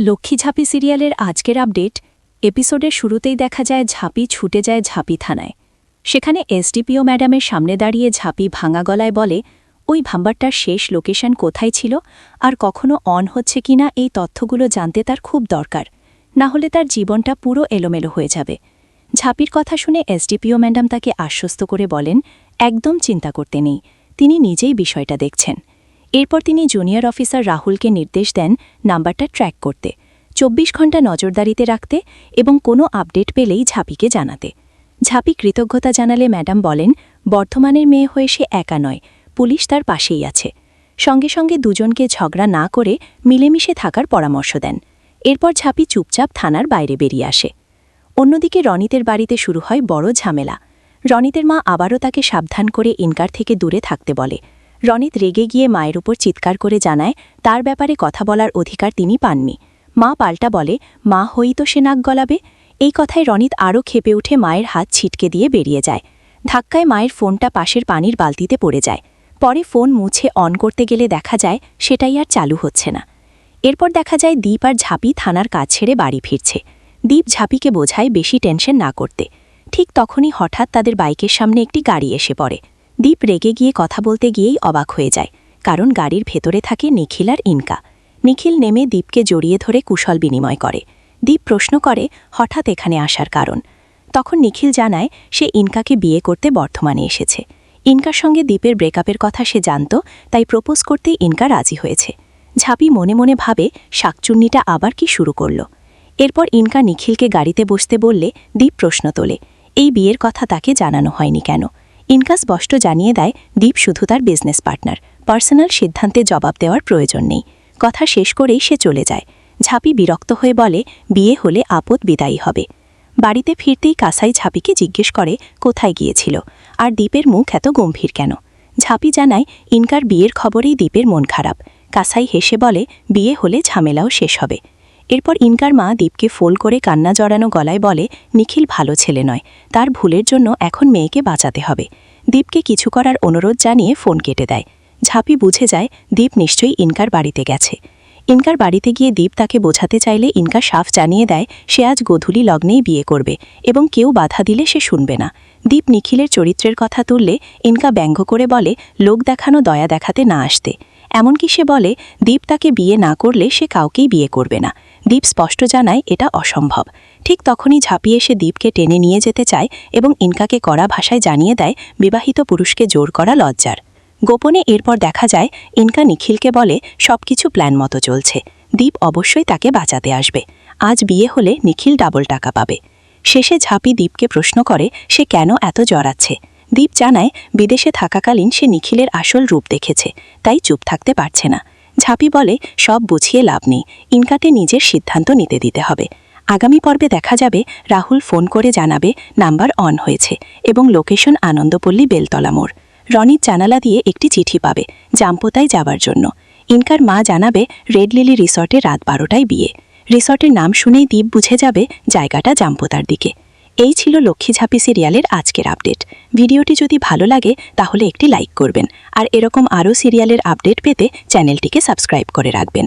লক্ষ্মী ঝাঁপি সিরিয়ালের আজকের আপডেট, এপিসোডের শুরুতেই দেখা যায় ঝাঁপি ছুটে যায় ঝাঁপি থানায়। সেখানে এসডিপিও ম্যাডামের সামনে দাঁড়িয়ে ঝাঁপি ভাঙা গলায় বলে, ওই ভাম্বারটার শেষ লোকেশন কোথায় ছিল? আর কখনো অন হচ্ছে কিনা এই তথ্যগুলো জানতে তার খুব দরকার। না হলে তার জীবনটা পুরো এলোমেলো হয়ে যাবে। ঝাঁপির কথা শুনে এসডিপিও ম্যাডাম তাকে আশ্বস্ত করে বলেন, একদম চিন্তা করতে নেই। তিনি নিজেই বিষয়টা দেখছেন। এরপর তিনি জুনিয়র অফিসার রাহুলকে নির্দেশ দেন নাম্বারটা ট্র্যাক করতে, চব্বিশ ঘণ্টা নজরদারিতে রাখতে এবং কোনো আপডেট পেলেই ঝাঁপিকে জানাতে। ঝাঁপি কৃতজ্ঞতা জানালে ম্যাডাম বলেন বর্ধমানের মেয়ে হয়ে সে একা নয়, পুলিশ তার পাশেই আছে। সঙ্গে সঙ্গে দুজনকে ঝগড়া না করে মিলেমিশে থাকার পরামর্শ দেন। এরপর ঝাঁপি চুপচাপ থানার বাইরে বেরিয়ে আসে। অন্যদিকে রনিতের বাড়িতে শুরু হয় বড় ঝামেলা। রনিতের মা আবারও তাকে সাবধান করে ইনকার থেকে দূরে থাকতে বলে। রনিত রেগে গিয়ে মায়ের উপর চিৎকার করে জানায়, তার ব্যাপারে কথা বলার অধিকার তিনি পাননি। মা পাল্টা বলে, মা, হই তো সে নাক গলাবে। এই কথায় রনিত আরও খেপে উঠে মায়ের হাত ছিটকে দিয়ে বেরিয়ে যায়। ধাক্কায় মায়ের ফোনটা পাশের পানির বালতিতে পড়ে যায়। পরে ফোন মুছে অন করতে গেলে দেখা যায়, সেটাই আর চালু হচ্ছে না। এরপর দেখা যায়, দীপ আর ঝাঁপি থানার কাজ ছেড়ে বাড়ি ফিরছে। দীপ ঝাঁপিকে বোঝায়, বেশি টেনশন না করতে। ঠিক তখনই হঠাৎ তাদের বাইকের সামনে একটি গাড়ি এসে পড়ে। দীপ রেগে গিয়ে কথা বলতে গিয়েই অবাক হয়ে যায়, কারণ গাড়ির ভেতরে থাকে নিখিল আর ইনকা। নিখিল নেমে দীপকে জড়িয়ে ধরে কুশল বিনিময় করে। দীপ প্রশ্ন করে, হঠাৎ এখানে আসার কারণ? তখন নিখিল জানায়, সে ইনকাকে বিয়ে করতে বর্ধমানে এসেছে। ইনকার সঙ্গে দীপের ব্রেকআপের কথা সে জানত, তাই প্রপোজ করতেই ইনকা রাজি হয়েছে। ঝাপি মনে মনে ভাবে, শাকচুন্নিটা আবার কি শুরু করল? এরপর ইনকা নিখিলকে গাড়িতে বসতে বললে, দীপ প্রশ্ন তোলে, এই বিয়ের কথা তাকে জানানো হয়নি কেন? ইনকা স্পষ্ট জানিয়ে দেয়, দীপ শুধু তার বিজনেস পার্টনার পার্সোনাল সিদ্ধান্তে জবাব দেওয়ার প্রয়োজন নেই। কথা শেষ করেই সে চলে যায়। ঝাঁপি বিরক্ত হয়ে বলে, বিয়ে হলে আপদ বিদায়ী হবে। বাড়িতে ফিরতেই কাসাই ঝাঁপিকে জিজ্ঞেস করে, কোথায় গিয়েছিল? আর দ্বীপের মুখ এত গম্ভীর কেন? ঝাঁপি জানায়, ইনকার বিয়ের খবরেই দ্বীপের মন খারাপ। কাসাই হেসে বলে, বিয়ে হলে ঝামেলাও শেষ হবে। এরপর ইনকার মা দীপকে ফোল করে কান্না জড়ানো গলায় বলে, নিখিল ভালো ছেলে নয়। তার ভুলের জন্য এখন মেয়েকে বাঁচাতে হবে। দীপকে কিছু করার অনুরোধ জানিয়ে ফোন কেটে দেয়। ঝাঁপি বুঝে যায়, দীপ নিশ্চয়ই ইনকার বাড়িতে গেছে। ইনকার বাড়িতে গিয়ে দীপ তাকে বোঝাতে চাইলে ইনকা সাফ জানিয়ে দেয়, সে আজ গধূলি লগ্নেই বিয়ে করবে এবং কেউ বাধা দিলে সে শুনবে না। দীপ নিখিলের চরিত্রের কথা তুললে ইনকা ব্যঙ্গ করে বলে, লোক দেখানো, দয়া দেখাতে না আসতে। এমনকি সে বলে, দীপ তাকে বিয়ে না করলে সে কাউকেই বিয়ে করবে না। দীপ স্পষ্ট জানায় এটা অসম্ভব। ঠিক তখনই ঝাঁপিয়ে সে দীপকে টেনে নিয়ে যেতে চায় এবং ইনকাকে কড়া ভাষায় জানিয়ে দেয়, বিবাহিত পুরুষকে জোর করা লজ্জার। গোপনে এরপর দেখা যায়, ইনকা নিখিলকে বলে, সবকিছু প্ল্যান মতো চলছে। দীপ অবশ্যই তাকে বাঁচাতে আসবে। আজ বিয়ে হলে নিখিল ডাবল টাকা পাবে। শেষে ঝাঁপি দীপকে প্রশ্ন করে, সে কেন এত জড়াচ্ছে? দীপ জানায়, বিদেশে থাকাকালীন সে নিখিলের আসল রূপ দেখেছে, তাই চুপ থাকতে পারছে না। ঝাঁপি বলে, সব বুঝিয়ে লাভ নেই। ইনকাতে নিজের সিদ্ধান্ত নিতে দিতে হবে। আগামী পর্বে দেখা যাবে, রাহুল ফোন করে জানাবে, নাম্বার অন হয়েছে এবং লোকেশন আনন্দপল্লী বেলতলা মোড়। রনির জানালা দিয়ে একটি চিঠি পাবে, জাম্পোতায় যাবার জন্য। ইনকার মা জানাবে, রেড লিলি রিসর্টে রাত বারোটায় বিয়ে। রিসর্টের নাম শুনেই দ্বীপ বুঝে যাবে, জায়গাটা জাম্পোতার দিকে। এই ছিল লক্ষ্মী ঝাঁপি সিরিয়ালের আজকের আপডেট। ভিডিওটি যদি ভালো লাগে, তাহলে একটি লাইক করবেন। আর এরকম আরও সিরিয়ালের আপডেট পেতে চ্যানেলটিকে সাবস্ক্রাইব করে রাখবেন।